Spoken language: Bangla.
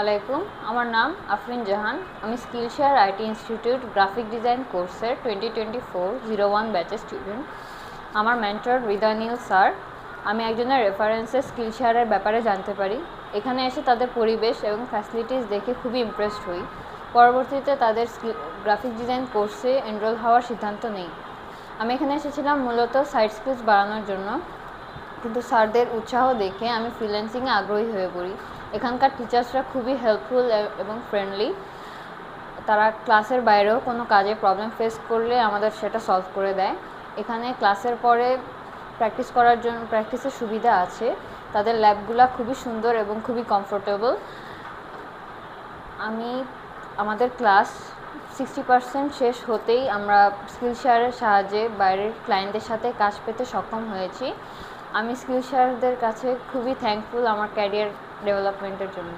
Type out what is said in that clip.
আলাইকুম। আমার নাম আফরিন জাহান। আমি Skill Share IT Institute graphic design কোর্সের twenty twenty four zero one ব্যাচের স্টুডেন্ট আমার মেন্টর হৃদয়নীল স্যার। আমি একজনের রেফারেন্সে স্কিল শেয়ারের ব্যাপারে জানতে পারি। এখানে এসে তাদের পরিবেশ এবং ফ্যাসিলিটিস দেখে খুবই ইমপ্রেসড হই। পরবর্তীতে তাদের গ্রাফিক ডিজাইন কোর্সে এনরোল হওয়ার সিদ্ধান্ত নেই। আমি এখানে এসেছিলাম মূলত সাইড স্কিলস বাড়ানোর জন্য। কিন্তু স্যারদের উৎসাহ দেখে আমি ফ্রিল্যান্সিংয়ে আগ্রহী হয়ে পড়ি। এখানকার টিচার্সরা খুবই হেল্পফুল এবং ফ্রেন্ডলি তারা ক্লাসের বাইরেও কোনো কাজে প্রবলেম ফেস করলে আমাদের সেটা সলভ করে দেয়। এখানে ক্লাসের পরে প্র্যাকটিস করার জন্য প্র্যাকটিসের সুবিধা আছে। তাদের ল্যাবগুলো খুবই সুন্দর এবং খুবই কমফোর্টেবল আমি, আমাদের ক্লাস সিক্সটি পার্সেন্ট শেষ হতেই আমরা স্কিল শেয়ারের সাহায্যে বাইরের ক্লায়েন্টদের সাথে কাজ পেতে সক্ষম হয়েছি। আমি স্কিল স্যারদের কাছে খুবই থ্যাঙ্কফুল আমার ক্যারিয়ার ডেভেলপমেন্টের জন্য।